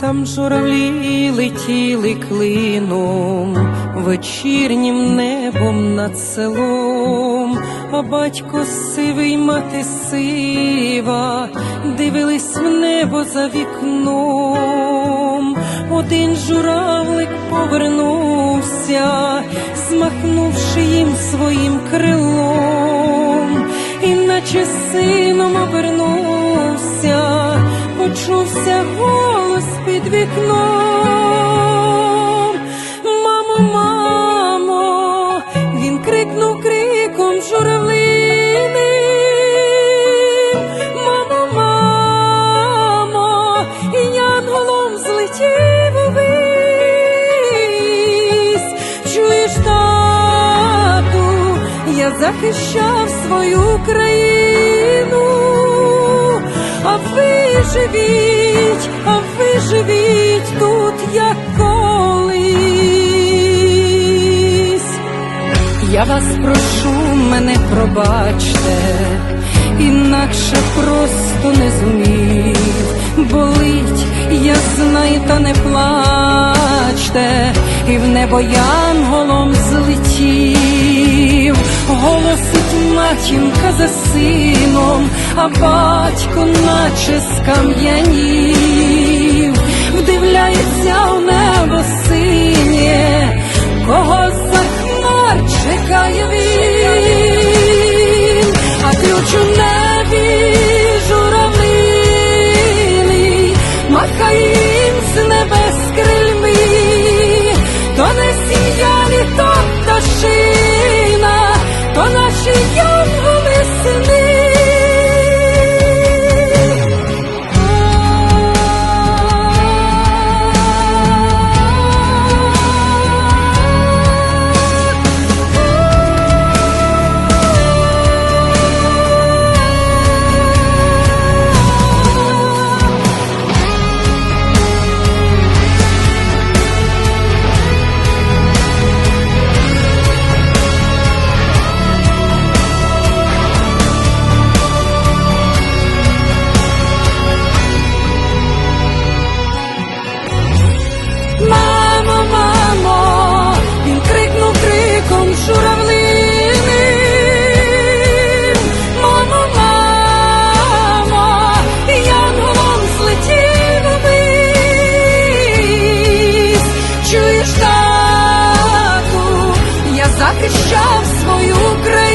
Там журавлі летіли клином, вечірнім небом над селом, а батько сивий, мати сива, дивились в небо за вікном. Один журавлик повернувся, змахнувши їм своїм крилом, і наче сином обернувся, почувся голос під вікном. Мамо, мамо, він крикнув криком журавлиним. Мамо, мамо, і янголом злетів увись. Чуєш, тату, я захищав свою країну, а живіть, а ви живіть тут, як колись. Я вас прошу, мене пробачте, інакше просто не зумів. Болить, я знаю, та не плачте, і в небо янголом злетів. Матінка за сином, а батько наче скам'янів, вдивляється у небо синє, кого захищав свою країну.